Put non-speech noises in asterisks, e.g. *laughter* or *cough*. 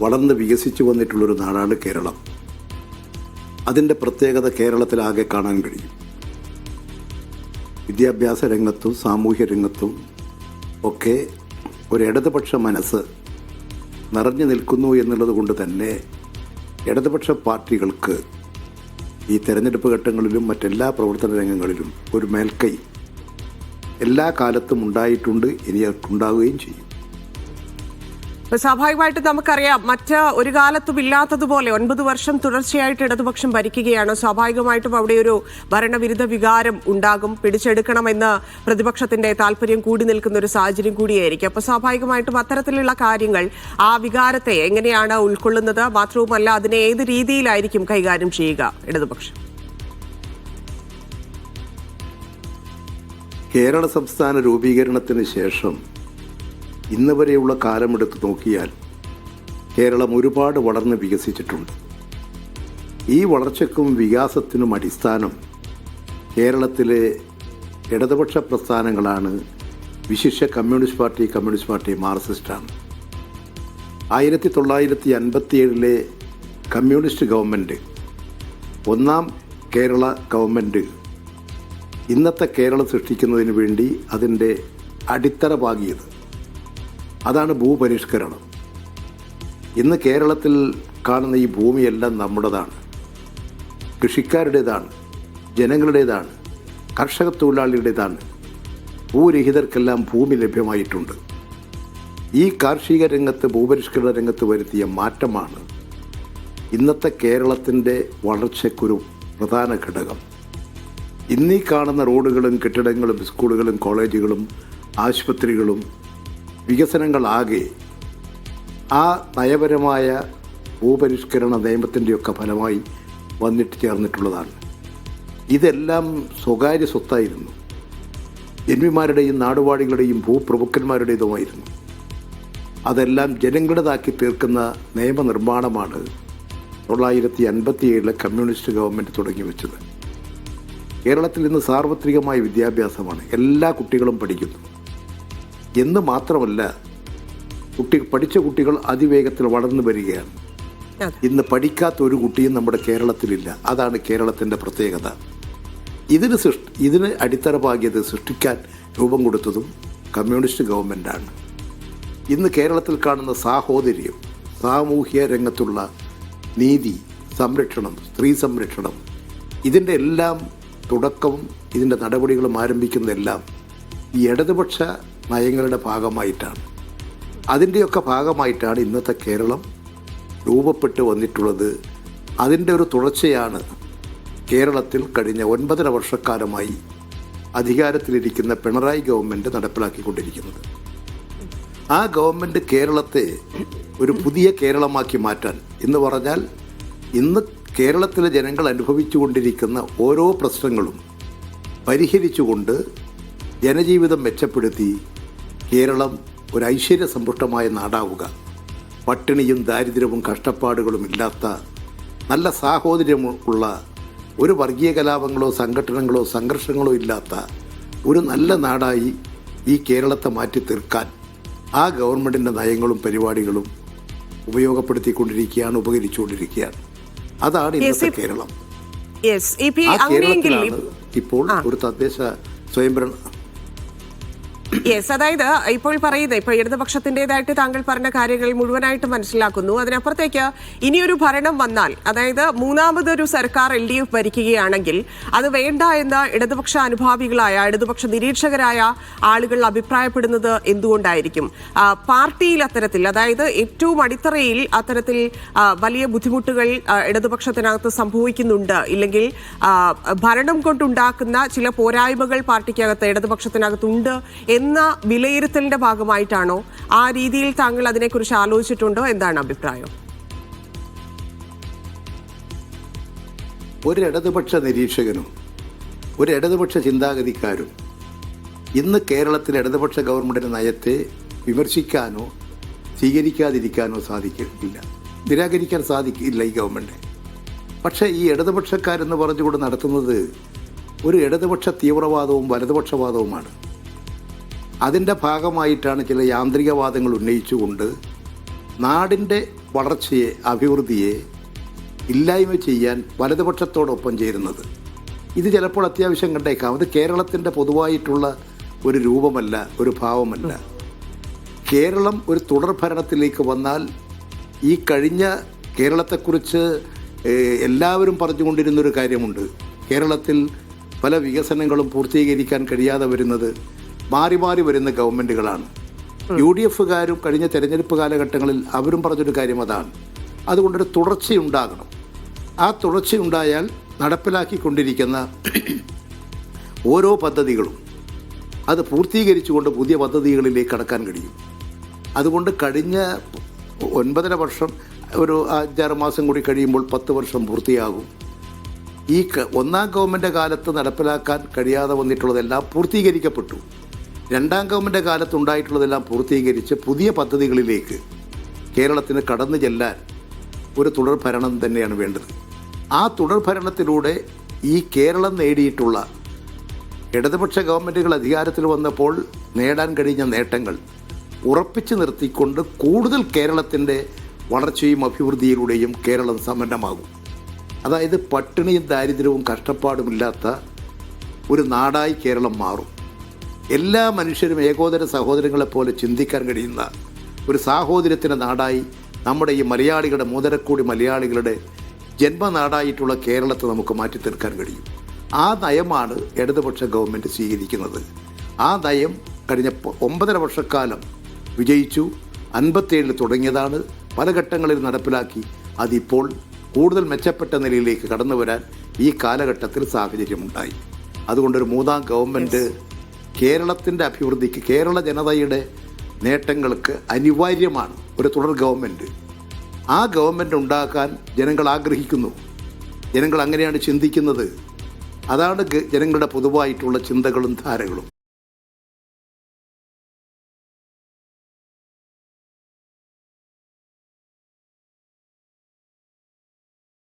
വളർന്ന് വികസിച്ചു വന്നിട്ടുള്ളൊരു നാടാണ് കേരളം. അതിന്റെ പ്രത്യേകത കേരളത്തിലാകെ കാണാൻ കഴിയും. വിദ്യാഭ്യാസ രംഗത്തും സാമൂഹ്യ രംഗത്തും ഒക്കെ ഒരു ഇടതുപക്ഷ മനസ്സ് നിറഞ്ഞു നിൽക്കുന്നു എന്നുള്ളത് കൊണ്ട് തന്നെ ഇടതുപക്ഷ പാർട്ടികൾക്ക് ഈ തെരഞ്ഞെടുപ്പ് ഘട്ടങ്ങളിലും മറ്റെല്ലാ പ്രവർത്തന രംഗങ്ങളിലും ഒരു മേൽക്കൈ എല്ലാ കാലത്തും ഉണ്ടായിട്ടുണ്ട് ഇനി ഉണ്ടാവുകയും ചെയ്യും. സ്വാഭാവികമായിട്ട് നമുക്കറിയാം മറ്റ് ഒരു കാലത്തും ഇല്ലാത്തതുപോലെ ഒൻപത് വർഷം തുടർച്ചയായിട്ട് ഇടതുപക്ഷം ഭരിക്കുകയാണ്. സ്വാഭാവികമായിട്ടും അവിടെ ഒരു ഭരണവിരുദ്ധ വികാരം ഉണ്ടാകും. പിടിച്ചെടുക്കണമെന്ന് പ്രതിപക്ഷത്തിന്റെ താല്പര്യം കൂടി നിൽക്കുന്ന ഒരു സാഹചര്യം കൂടിയായിരിക്കും. അപ്പൊ സ്വാഭാവികമായിട്ടും അത്തരത്തിലുള്ള കാര്യങ്ങൾ ആ വികാരത്തെ എങ്ങനെയാണ് ഉൾക്കൊള്ളുന്നത്? മാത്രവുമല്ല അതിനെ ഏത് രീതിയിലായിരിക്കും കൈകാര്യം ചെയ്യുക ഇടതുപക്ഷം? കേരള സംസ്ഥാന രൂപീകരണത്തിന് ശേഷം ഇന്ന് വരെയുള്ള കാലമെടുത്ത് നോക്കിയാൽ കേരളം ഒരുപാട് വളർന്ന് വികസിച്ചിട്ടുണ്ട്. ഈ വളർച്ചയ്ക്കും വികാസത്തിനും അടിസ്ഥാനം കേരളത്തിലെ ഇടതുപക്ഷ പ്രസ്ഥാനങ്ങളാണ്. വിശിഷ്യ കമ്മ്യൂണിസ്റ്റ് പാർട്ടി കമ്മ്യൂണിസ്റ്റ് പാർട്ടി മാർക്സിസ്റ്റാണ്. ആയിരത്തി തൊള്ളായിരത്തി അൻപത്തിയേഴിലെ കമ്മ്യൂണിസ്റ്റ് ഗവൺമെന്റ് ഒന്നാം കേരള ഗവൺമെന്റ് ഇന്നത്തെ കേരളം സൃഷ്ടിക്കുന്നതിന് വേണ്ടി അതിന്റെ അടിത്തറ പാകിയത് അതാണ് ഭൂപരിഷ്കരണം. ഇന്ന് കേരളത്തിൽ കാണുന്ന ഈ ഭൂമിയെല്ലാം നമ്മുടേതാണ്. കൃഷിക്കാരുടേതാണ് ജനങ്ങളുടേതാണ് കർഷക തൊഴിലാളികളുടേതാണ് ഭൂരഹിതർക്കെല്ലാം ഭൂമി ലഭ്യമായിട്ടുണ്ട്. ഈ കാർഷിക രംഗത്ത് ഭൂപരിഷ്കരണ രംഗത്ത് വരുത്തിയ മാറ്റമാണ് ഇന്നത്തെ കേരളത്തിന്റെ വളർച്ചയ്ക്കൊരു പ്രധാന ഘടകം. ഇന്നീ കാണുന്ന റോഡുകളും കെട്ടിടങ്ങളും സ്കൂളുകളും കോളേജുകളും ആശുപത്രികളും വികസനങ്ങളാകെ ആ നയപരമായ ഭൂപരിഷ്കരണ നിയമത്തിന്റെയൊക്കെ ഫലമായി വന്നിട്ട് ചേർന്നിട്ടുള്ളതാണ്. ഇതെല്ലാം സ്വകാര്യ സ്വത്തായിരുന്നു. ജന്മിമാരുടെയും നാടുവാടികളുടെയും ഭൂപ്രഭുക്കന്മാരുടേതുമായിരുന്നു. അതെല്ലാം ജനങ്ങളുടേതാക്കി തീർക്കുന്ന നിയമനിർമ്മാണമാണ് തൊള്ളായിരത്തി അൻപത്തിയേഴിലെ കമ്മ്യൂണിസ്റ്റ് ഗവൺമെന്റ് തുടങ്ങി വെച്ചത് കേരളത്തിൽ ഇന്ന് സാർവത്രികമായ വിദ്യാഭ്യാസമാണ്. എല്ലാ കുട്ടികളും പഠിക്കുന്നു. എന്ന് മാത്രമല്ല കുട്ടി പഠിച്ച കുട്ടികൾ അതിവേഗത്തിൽ വളർന്നു വരികയാണ്. ഇന്ന് പഠിക്കാത്ത ഒരു കുട്ടിയും നമ്മുടെ കേരളത്തിലില്ല. അതാണ് കേരളത്തിന്റെ പ്രത്യേകത. ഇതിന് സൃഷ്ടി ഇതിന് അടിത്തറ പാകിയത് സൃഷ്ടിക്കാൻ രൂപം കൊടുത്തതും കമ്മ്യൂണിസ്റ്റ് ഗവൺമെന്റാണ് ഇന്ന് കേരളത്തിൽ കാണുന്ന സാഹോദര്യം സാമൂഹ്യ രംഗത്തുള്ള നീതി സംരക്ഷണം സ്ത്രീ സംരക്ഷണം ഇതിന്റെ എല്ലാം തുടക്കവും ഇതിന്റെ നടപടികളും ആരംഭിക്കുന്നതെല്ലാം ഈ ഇടതുപക്ഷ നയങ്ങളുടെ ഭാഗമായിട്ടാണ്. അതിന്റെയൊക്കെ ഭാഗമായിട്ടാണ് ഇന്നത്തെ കേരളം രൂപപ്പെട്ട് വന്നിട്ടുള്ളത്. അതിന്റെ ഒരു തുടർച്ചയാണ് കേരളത്തിൽ കഴിഞ്ഞ ഒൻപതര വർഷക്കാലമായി അധികാരത്തിലിരിക്കുന്ന പിണറായി ഗവൺമെന്റ് നടപ്പിലാക്കിക്കൊണ്ടിരിക്കുന്നത്. ആ ഗവൺമെന്റ് കേരളത്തെ ഒരു പുതിയ കേരളമാക്കി മാറ്റാൻ എന്ന് പറഞ്ഞാൽ ഇന്ന് കേരളത്തിലെ ജനങ്ങൾ അനുഭവിച്ചു കൊണ്ടിരിക്കുന്ന ഓരോ പ്രശ്നങ്ങളും പരിഹരിച്ചുകൊണ്ട് ജനജീവിതം മെച്ചപ്പെടുത്തി കേരളം ഒരു ഐശ്വര്യ സമ്പുഷ്ടമായ നാടാവുക. പട്ടിണിയും ദാരിദ്ര്യവും കഷ്ടപ്പാടുകളും ഇല്ലാത്ത നല്ല സാഹോദര്യമുള്ള ഒരു വർഗീയ കലാപങ്ങളോ സംഘടനകളോ സംഘർഷങ്ങളോ ഇല്ലാത്ത ഒരു നല്ല നാടായി ഈ കേരളത്തെ മാറ്റി തീർക്കാൻ ആ ഗവൺമെന്റിന്റെ നയങ്ങളും പരിപാടികളും ഉപയോഗപ്പെടുത്തിക്കൊണ്ടിരിക്കുകയാണ് ഉപകരിച്ചുകൊണ്ടിരിക്കുകയാണ്. അതാണ് ഇന്നത്തെ കേരളം. ആ കേരളത്തിലാണ് ഇപ്പോൾ ഒരു തദ്ദേശ സ്വയംഭരണ യെസ് അതായത് ഇപ്പോൾ പറയുന്നത് ഇപ്പോൾ ഇടതുപക്ഷത്തിന്റെതായിട്ട് താങ്കൾ പറഞ്ഞ കാര്യങ്ങൾ മുഴുവനായിട്ട് മനസ്സിലാക്കുന്നു. അതിനപ്പുറത്തേക്ക് ഇനിയൊരു ഭരണം വന്നാൽ അതായത് മൂന്നാമതൊരു സർക്കാർ എൽ ഡി എഫ് ഭരിക്കുകയാണെങ്കിൽ അത് വേണ്ട എന്ന് ഇടതുപക്ഷ അനുഭാവികളായ ഇടതുപക്ഷ നിരീക്ഷകരായ ആളുകൾ അഭിപ്രായപ്പെടുന്നത് എന്തുകൊണ്ടായിരിക്കും? പാർട്ടിയിൽ അത്തരത്തിൽ അതായത് ഏറ്റവും അടിത്തറയിൽ അത്തരത്തിൽ വലിയ ബുദ്ധിമുട്ടുകൾ ഇടതുപക്ഷത്തിനകത്ത് സംഭവിക്കുന്നുണ്ട്. ഇല്ലെങ്കിൽ ഭരണം കൊണ്ടുണ്ടാക്കുന്ന ചില പോരായ്മകൾ പാർട്ടിക്കകത്ത് ഇടതുപക്ഷത്തിനകത്തുണ്ട് എന്ന വിലയിരുത്തലിന്റെ ഭാഗമായിട്ടാണോ ആ രീതിയിൽ താങ്കൾ അതിനെക്കുറിച്ച് ആലോചിച്ചിട്ടുണ്ടോ? എന്താണ് അഭിപ്രായം? ഒരു ഇടതുപക്ഷ നിരീക്ഷകനും ഒരു ഇടതുപക്ഷ ചിന്താഗതിക്കാരും ഇന്ന് കേരളത്തിലെ ഇടതുപക്ഷ ഗവൺമെന്റിന്റെ നയത്തെ വിമർശിക്കാനോ സ്വീകരിക്കാതിരിക്കാനോ സാധിക്കില്ല. നിരാകരിക്കാൻ സാധിക്കില്ല ഈ ഗവൺമെന്റ് പക്ഷേ ഈ ഇടതുപക്ഷക്കാരെന്ന് പറഞ്ഞുകൊണ്ട് നടത്തുന്നത് ഒരു ഇടതുപക്ഷ തീവ്രവാദവും വലതുപക്ഷവാദവുമാണ്. അതിന്റെ ഭാഗമായിട്ടാണ് ചില യാന്ത്രികവാദങ്ങൾ ഉന്നയിച്ചുകൊണ്ട് നാടിന്റെ വളർച്ചയെ അഭിവൃദ്ധിയെ ഇല്ലായ്മ ചെയ്യാൻ വലതുപക്ഷത്തോടൊപ്പം ചേരുന്നത്. ഇത് ചിലപ്പോൾ അത്യാവശ്യം കണ്ടേക്കാം. അത് കേരളത്തിന്റെ പൊതുവായിട്ടുള്ള ഒരു രൂപമല്ല ഒരു ഭാവമല്ല. കേരളം ഒരു തുടർ ഭരണത്തിലേക്ക് വന്നാൽ ഈ കഴിഞ്ഞ കേരളത്തെക്കുറിച്ച് എല്ലാവരും പറഞ്ഞുകൊണ്ടിരുന്നൊരു കാര്യമുണ്ട്. കേരളത്തിൽ പല വികസനങ്ങളും പൂർത്തീകരിക്കാൻ കഴിയാതെ വരുന്നത് മാറി മാറി വരുന്ന ഗവൺമെന്റുകളാണ് യു ഡി എഫുകാരും കഴിഞ്ഞ തെരഞ്ഞെടുപ്പ് കാലഘട്ടങ്ങളിൽ അവരും പറഞ്ഞൊരു കാര്യം അതാണ്. അതുകൊണ്ടൊരു തുടർച്ചയുണ്ടാകണം. ആ തുടർച്ചയുണ്ടായാൽ നടപ്പിലാക്കിക്കൊണ്ടിരിക്കുന്ന *clears throat* ഓരോ പദ്ധതികളും അത് പൂർത്തീകരിച്ചുകൊണ്ട് പുതിയ പദ്ധതികളിലേക്ക് കടക്കാൻ കഴിയും. അതുകൊണ്ട് കഴിഞ്ഞ ഒൻപതര വർഷം ഒരു അഞ്ചാറ് മാസം കൂടി കഴിയുമ്പോൾ പത്ത് വർഷം പൂർത്തിയാകും. ഈ ഒന്നാം ഗവൺമെന്റ് കാലത്ത് നടപ്പിലാക്കാൻ കഴിയാതെ വന്നിട്ടുള്ളതെല്ലാം പൂർത്തീകരിക്കപ്പെട്ടു. രണ്ടാം ഗവൺമെന്റ് കാലത്തുണ്ടായിട്ടുള്ളതെല്ലാം പൂർത്തീകരിച്ച് പുതിയ പദ്ധതികളിലേക്ക് കേരളത്തിന് കടന്നു ചെല്ലാൻ ഒരു തുടർ ഭരണം തന്നെയാണ് വേണ്ടത്. ആ തുടർ ഭരണത്തിലൂടെ ഈ കേരളം നേടിയിട്ടുള്ള ഇടതുപക്ഷ ഗവൺമെന്റുകൾ അധികാരത്തിൽ വന്നപ്പോൾ നേടാൻ കഴിഞ്ഞ നേട്ടങ്ങൾ ഉറപ്പിച്ചു നിർത്തിക്കൊണ്ട് കൂടുതൽ കേരളത്തിന്റെ വളർച്ചയും അഭിവൃദ്ധിയിലൂടെയും കേരളം സമ്പന്നമാകും. അതായത് പട്ടിണിയും ദാരിദ്ര്യവും കഷ്ടപ്പാടുമില്ലാത്ത ഒരു നാടായി കേരളം മാറും. എല്ലാ മനുഷ്യരും ഏകോദര സഹോദരങ്ങളെപ്പോലെ ചിന്തിക്കാൻ കഴിയുന്ന ഒരു സാഹോദര്യത്തിന്റെ നാടായി നമ്മുടെ ഈ മലയാളികളുടെ മുതരക്കൂടി മലയാളികളുടെ ജന്മനാടായിട്ടുള്ള കേരളത്തെ നമുക്ക് മാറ്റി തീർക്കാൻ കഴിയും. ആ നയമാണ് ഇടതുപക്ഷ ഗവൺമെന്റ് സ്വീകരിക്കുന്നത്. ആ നയം കഴിഞ്ഞ ഒമ്പതര വർഷക്കാലം വിജയിച്ചു. അൻപത്തേഴിൽ തുടങ്ങിയതാണ്. പല ഘട്ടങ്ങളിൽ നടപ്പിലാക്കി. അതിപ്പോൾ കൂടുതൽ മെച്ചപ്പെട്ട നിലയിലേക്ക് കടന്നു വരാൻ ഈ കാലഘട്ടത്തിൽ സാഹചര്യമുണ്ടായി. അതുകൊണ്ടൊരു മൂന്നാം ഗവൺമെന്റ് കേരളത്തിന്റെ അഭിവൃദ്ധിക്ക് കേരള ജനതയുടെ നേട്ടങ്ങൾക്ക് അനിവാര്യമാണ് ഒരു തുടർ ഗവൺമെന്റ് ആ ഗവൺമെന്റ് ഉണ്ടാക്കാൻ ജനങ്ങൾ ആഗ്രഹിക്കുന്നു. ജനങ്ങൾ അങ്ങനെയാണ് ചിന്തിക്കുന്നത്. അതാണ് ജനങ്ങളുടെ പൊതുവായിട്ടുള്ള ചിന്തകളും ധാരകളും.